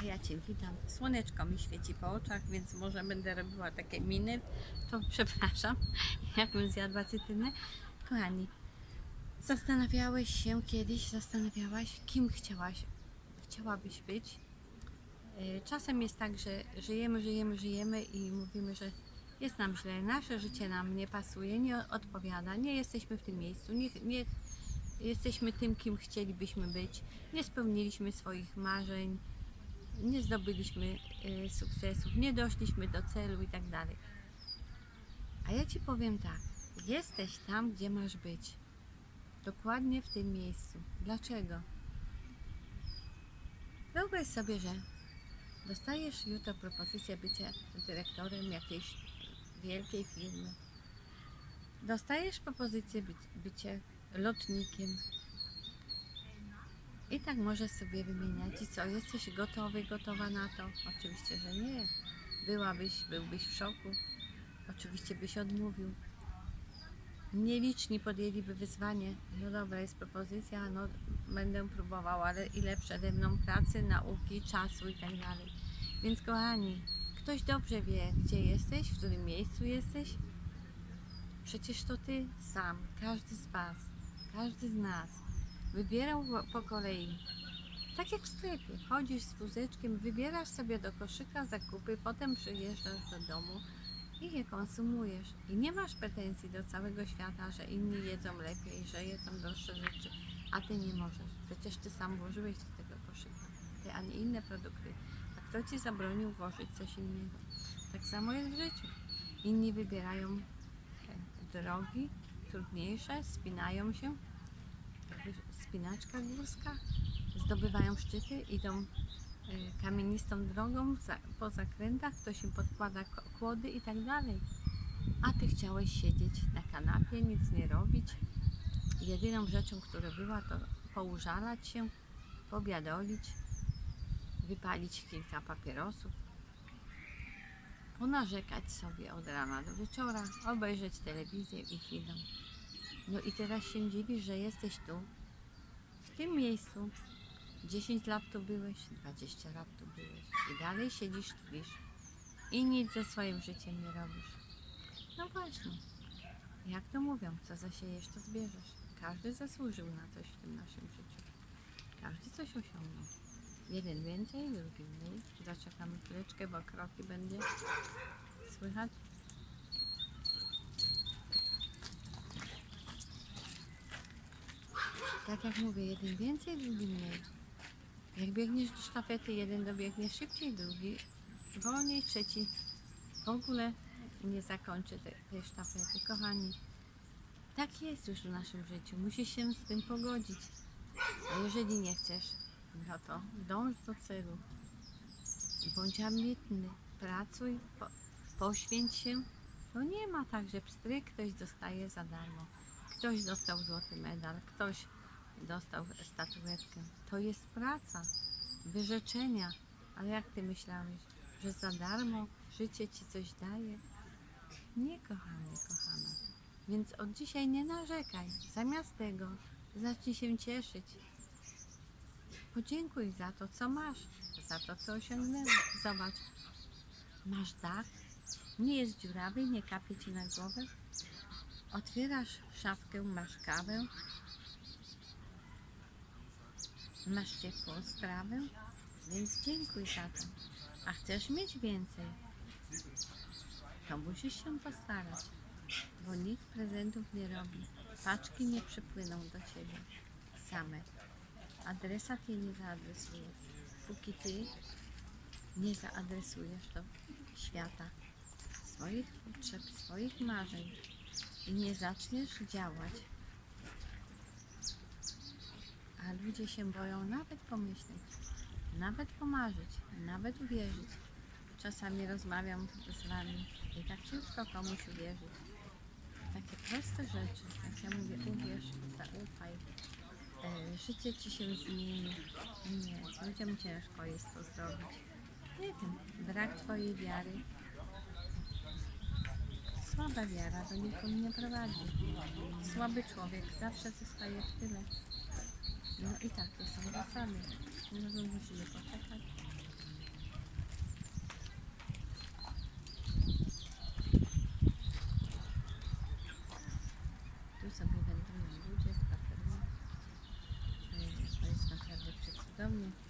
a ja Cię witam. Słoneczko mi świeci po oczach, więc może będę robiła takie miny, to przepraszam, jakbym zjadła cytrynę. Kochani, zastanawiałeś się kiedyś, zastanawiałaś, kim chciałaś, chciałabyś być? Yy, Czasem jest tak, że żyjemy, żyjemy, żyjemy i mówimy, że jest nam źle, nasze życie nam nie pasuje, nie odpowiada, nie jesteśmy w tym miejscu, nie, nie jesteśmy tym, kim chcielibyśmy być, nie spełniliśmy swoich marzeń, nie zdobyliśmy y, sukcesów, nie doszliśmy do celu i tak dalej. A ja Ci powiem tak, jesteś tam, gdzie masz być. Dokładnie w tym miejscu. Dlaczego? Wyobraź sobie, że dostajesz jutro propozycję bycia dyrektorem jakiejś wielkiej firmy. Dostajesz propozycję być, bycia lotnikiem. I tak możesz sobie wymieniać. I co, jesteś gotowy, gotowa na to? Oczywiście, że nie. Byłabyś, byłbyś w szoku. Oczywiście byś odmówił. Nieliczni podjęliby wyzwanie. No dobra, jest propozycja, no będę próbował, ale ile przede mną pracy, nauki, czasu i tak dalej. Więc kochani, ktoś dobrze wie, gdzie jesteś, w którym miejscu jesteś. Przecież to ty sam, każdy z was, każdy z nas wybierał po- kolei. Tak jak w sklepie, wchodzisz z wózeczkiem, wybierasz sobie do koszyka zakupy, potem przyjeżdżasz do domu i je konsumujesz. I nie masz pretensji do całego świata, że inni jedzą lepiej, że jedzą droższe rzeczy, a ty nie możesz. Przecież ty sam włożyłeś do tego koszyka, ty, a nie inne produkty. A kto ci zabronił włożyć coś innego? Tak samo jest w życiu. Inni wybierają drogi trudniejsze, spinają się, spinaczka górska, zdobywają szczyty, idą e, kamienistą drogą po zakrętach, ktoś im podkłada kłody i tak dalej. A ty chciałeś siedzieć na kanapie, nic nie robić. Jedyną rzeczą, która była, to poużalać się, pobiadolić, wypalić kilka papierosów, ponarzekać sobie od rana do wieczora, obejrzeć telewizję i film. No i teraz się dziwisz, że jesteś tu, w tym miejscu. 10 lat tu byłeś, 20 lat tu byłeś i dalej siedzisz, twisz i nic ze swoim życiem nie robisz. No właśnie, jak to mówią, co zasiejesz, to zbierzesz. Każdy zasłużył na coś w tym naszym życiu. Każdy coś osiągnął. Jeden więcej, drugi mniej. Zaczekamy chwileczkę, bo kroki będzie słychać. Tak jak mówię, jeden więcej, drugi mniej. Jak biegniesz do sztafety, jeden dobiegnie szybciej, drugi wolniej, trzeci w ogóle nie zakończy te- tej sztafety. Kochani, tak jest już w naszym życiu. Musisz się z tym pogodzić. A jeżeli nie chcesz, no to dąż do celu. Bądź ambitny, pracuj, po, poświęć się. No nie ma tak, że pstryk ktoś dostaje za darmo. Ktoś dostał złoty medal, ktoś dostał statuetkę. To jest praca, wyrzeczenia. Ale jak ty myślałeś, że za darmo życie ci coś daje? Nie, kochany, kochana. Więc od dzisiaj nie narzekaj. Zamiast tego zacznij się cieszyć. Podziękuj za to, co masz, za to, co osiągnęłeś. Zobacz, masz dach, nie jest dziurawy, nie kapie ci na głowę. Otwierasz szafkę, masz kawę, masz ciepłą strawę, więc dziękuj za to. A chcesz mieć więcej, to musisz się postarać, bo nikt prezentów nie robi. Paczki nie przypłyną do ciebie same. Adresat je nie zaadresuje. Póki ty nie zaadresujesz do świata swoich potrzeb, swoich marzeń i nie zaczniesz działać, a ludzie się boją nawet pomyśleć, nawet pomarzyć, nawet uwierzyć. Czasami rozmawiam z wami i tak ciężko komuś uwierzyć. Takie proste rzeczy, jak ja mówię, uwierz, zaufaj, e, życie ci się zmieni. Nie, ludziom ciężko jest to zrobić. Nie wiem, brak twojej wiary. Słaba wiara do nikąd nie prowadzi. Słaby człowiek zawsze zostaje w tyle. No i tak, to są zasady. Razem musimy poczekać. Tu sobie będą ludzie z papieru. E, to jest naprawdę przecudownie.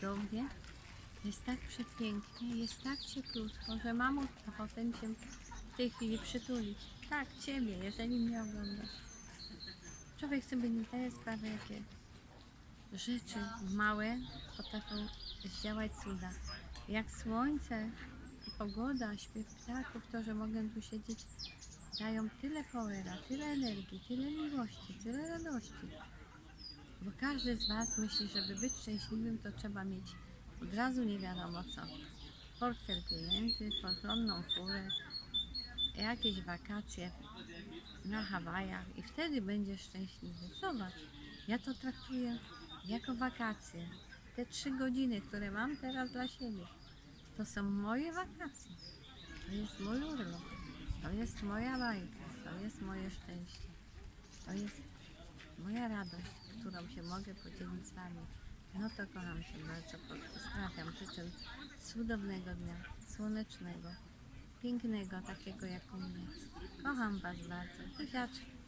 Cudownie, jest tak przepięknie, jest tak cieplutko, że mam ochotę się w tej chwili przytulić. Tak, Ciebie, jeżeli mnie oglądasz. Człowiek sobie nie zdaje sprawy, jakie rzeczy małe potrafią zdziałać cuda. Jak słońce, pogoda, śpiew ptaków, to, że mogę tu siedzieć, dają tyle powera, tyle energii, tyle miłości, tyle radości. Bo każdy z Was myśli, żeby być szczęśliwym, to trzeba mieć od razu nie wiadomo co. Portfel pieniędzy, porządną furę, jakieś wakacje na Hawajach i wtedy będziesz szczęśliwy. Zobacz, ja to traktuję jako wakacje. Te trzy godziny, które mam teraz dla siebie, to są moje wakacje. To jest mój urlop. To jest moja bajka. To jest moje szczęście. To jest moja radość, którą się mogę podzielić z Wami. No to kocham się bardzo. Pozdrawiam. Życzę cudownego dnia, słonecznego, pięknego, takiego jak u mnie. Kocham Was bardzo. Buziaczki.